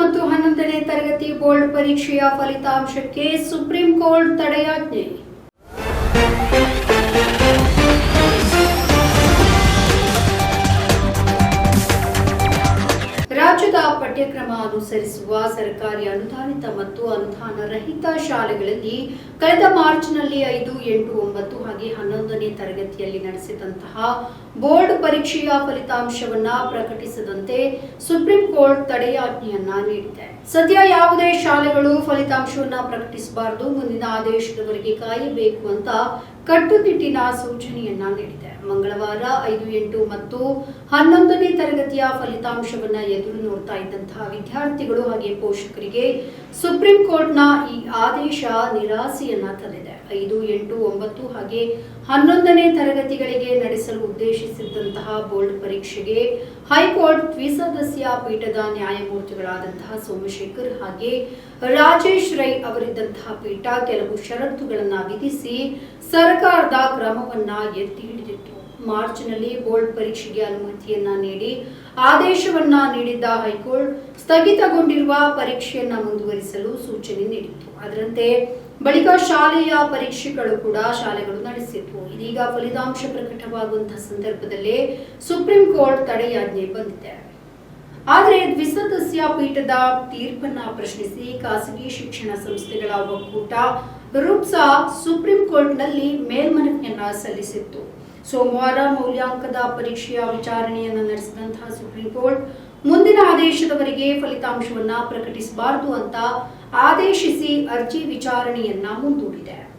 ಮತ್ತು ಹನ್ನೊಂದನೇ ತರಗತಿ ಬೋರ್ಡ್ ಪರೀಕ್ಷೆಯ ಫಲಿತಾಂಶಕ್ಕೆ ಸುಪ್ರೀಂ ಕೋರ್ಟ್ ತಡೆಯಾಜ್ಞೆ. ಪಠ್ಯಕ್ರಮ ಅನುಸರಿಸುವ ಸರ್ಕಾರಿ ಅನುದಾನಿತ ಮತ್ತು ಅನುದಾನ ರಹಿತ ಶಾಲೆಗಳಲ್ಲಿ ಕಳೆದ ಮಾರ್ಚ್ನಲ್ಲಿ ಐದು, ಎಂಟು, ಒಂಬತ್ತು ಹಾಗೆ ಹನ್ನೊಂದನೇ ತರಗತಿಯಲ್ಲಿ ನಡೆಸಿದಂತಹ ಬೋರ್ಡ್ ಪರೀಕ್ಷೆಯ ಫಲಿತಾಂಶವನ್ನ ಪ್ರಕಟಿಸದಂತೆ ಸುಪ್ರೀಂ ಕೋರ್ಟ್ ತಡೆಯಾಜ್ಞೆಯನ್ನ ನೀಡಿದೆ. ಸದ್ಯ ಯಾವುದೇ ಶಾಲೆಗಳು ಫಲಿತಾಂಶವನ್ನ ಪ್ರಕಟಿಸಬಾರದು, ಮುಂದಿನ ಆದೇಶದವರೆಗೆ ಕಾಯಬೇಕು ಅಂತ ಕಟ್ಟುನಿಟ್ಟಿನ ಸೂಚನೆಯನ್ನ ನೀಡಿದೆ. ಮಂಗಳವಾರ ಐದು, ಎಂಟು ಮತ್ತು ಹನ್ನೊಂದನೇ ತರಗತಿಯ ಫಲಿತಾಂಶವನ್ನ ಎದುರು ನೋಡ್ತಾ ಇದ್ದಂತಹ ವಿದ್ಯಾರ್ಥಿಗಳು ಹಾಗೆ ಪೋಷಕರಿಗೆ ಸುಪ್ರೀಂ ಕೋರ್ಟ್ನ ಈ ಆದೇಶ ನಿರಾಸೆಯನ್ನ ತಂದಿದೆ. ಐದು, ಎಂಟು, ಒಂಬತ್ತು ಹಾಗೆ ಹನ್ನೊಂದನೇ ತರಗತಿಗಳಿಗೆ ನಡೆಸಲು ಉದ್ದೇಶಿಸಿದ್ದಂತಹ ಬೋರ್ಡ್ ಪರೀಕ್ಷೆಗೆ ಹೈಕೋರ್ಟ್ ದ್ವಿಸದಸ್ಯ ಪೀಠದ ನ್ಯಾಯಮೂರ್ತಿಗಳಾದಂತಹ ಸೋಮಶೇಖರ್ ಹಾಗೆ ರಾಜೇಶ್ ರೈ ಅವರಿದ್ದಂತಹ ಪೀಠ ಕೆಲವು ಷರತ್ತುಗಳನ್ನ ವಿಧಿಸಿ ಸರ್ಕಾರದ ಕ್ರಮವನ್ನ ಎತ್ತಿ ಹಿಡಿದಿತ್ತು. ಮಾರ್ಚ್ನಲ್ಲಿ ಬೋರ್ಡ್ ಪರೀಕ್ಷೆಗೆ ಅನುಮತಿಯನ್ನ ನೀಡಿ ಆದೇಶವನ್ನ ನೀಡಿದ್ದ ಹೈಕೋರ್ಟ್ ಸ್ಥಗಿತಗೊಂಡಿರುವ ಪರೀಕ್ಷೆಯನ್ನ ಮುಂದುವರಿಸಲು ಸೂಚನೆ ನೀಡಿತ್ತು. ಅದರಂತೆ ಬಳಿಕ ಶಾಲೆಯ ಪರೀಕ್ಷೆಗಳು ಕೂಡ ಶಾಲೆಗಳು ನಡೆಸಿತ್ತು ಇದೀಗ ಫಲಿತಾಂಶ ಪ್ರಕಟವಾಗುವಂತಹ ಸಂದರ್ಭದಲ್ಲೇ ಸುಪ್ರೀಂ ಕೋರ್ಟ್ ತಡೆಯಾಜ್ಞೆ ಬಂದಿದೆ. ಆದರೆ ಪೀಠದ ತೀರ್ಪನ್ನ ಪ್ರಶ್ನಿಸಿ ಖಾಸಗಿ ಶಿಕ್ಷಣ ಸಂಸ್ಥೆಗಳ ಒಕ್ಕೂಟ ರುಪ್ಸಾ ಸುಪ್ರೀಂ ಕೋರ್ಟ್ನಲ್ಲಿ ಮೇಲ್ಮನವಿಯನ್ನ ಸಲ್ಲಿಸಿತ್ತು. ಸೋಮವಾರ ಮೌಲ್ಯಾಂಕದ ಪರೀಕ್ಷೆಯ ವಿಚಾರಣೆಯನ್ನು ನಡೆಸಿದಂತಹ ಸುಪ್ರೀಂ ಕೋರ್ಟ್ ಮುಂದಿನ ಆದೇಶದವರೆಗೆ ಫಲಿತಾಂಶವನ್ನ ಪ್ರಕಟಿಸಬಾರದು ಅಂತ ಆದೇಶಿಸಿ ಅರ್ಜಿ ವಿಚಾರಣೆಯನ್ನ ಮುಂದೂಡಿದೆ.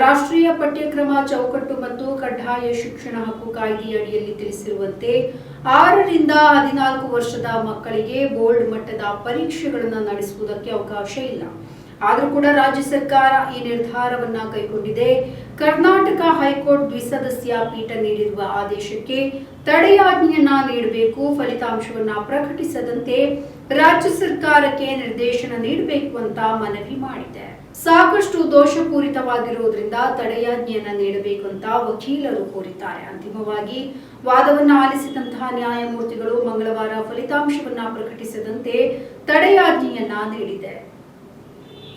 ರಾಷ್ಟ್ರೀಯ ಪಠ್ಯಕ್ರಮ ಚೌಕಟ್ಟು ಮತ್ತು ಕಡ್ಡಾಯ ಶಿಕ್ಷಣ ಹಕ್ಕು ಕಾಯ್ದೆಯಡಿಯಲ್ಲಿ ತಿಳಿಸಿರುವಂತೆ ಆರರಿಂದ ಹದಿನಾಲ್ಕು ವರ್ಷದ ಮಕ್ಕಳಿಗೆ ಬೋರ್ಡ್ ಮಟ್ಟದ ಪರೀಕ್ಷೆಗಳನ್ನು ನಡೆಸುವುದಕ್ಕೆ ಅವಕಾಶ ಇಲ್ಲ. ಆದರೂ ಕೂಡ ರಾಜ್ಯ ಸರ್ಕಾರ ಈ ನಿರ್ಧಾರವನ್ನ ಕೈಗೊಂಡಿದೆ. ಕರ್ನಾಟಕ ಹೈಕೋರ್ಟ್ ದ್ವಿಸದಸ್ಯ ಪೀಠ ನೀಡಿರುವ ಆದೇಶಕ್ಕೆ ತಡೆಯಾಜ್ಞೆಯನ್ನ ನೀಡಬೇಕು. ಫಲಿತಾಂಶವನ್ನ ಪ್ರಕಟಿಸದಂತೆ ರಾಜ್ಯ ಸರ್ಕಾರಕ್ಕೆ ನಿರ್ದೇಶನ ನೀಡಬೇಕು ಅಂತ ಮನವಿ ಮಾಡಿದೆ. ಸಾಕಷ್ಟು ದೋಷಪೂರಿತವಾಗಿರುವುದರಿಂದ ತಡೆಯಾಜ್ಞೆಯನ್ನ ನೀಡಬೇಕು ಅಂತ ವಕೀಲರು ಕೋರಿದ್ದಾರೆ. ಅಂತಿಮವಾಗಿ ವಾದವನ್ನ ಆಲಿಸಿದಂತಹ ನ್ಯಾಯಮೂರ್ತಿಗಳು ಮಂಗಳವಾರ ಫಲಿತಾಂಶವನ್ನ ಪ್ರಕಟಿಸದಂತೆ ತಡೆಯಾಜ್ಞೆಯನ್ನ ನೀಡಿದೆ.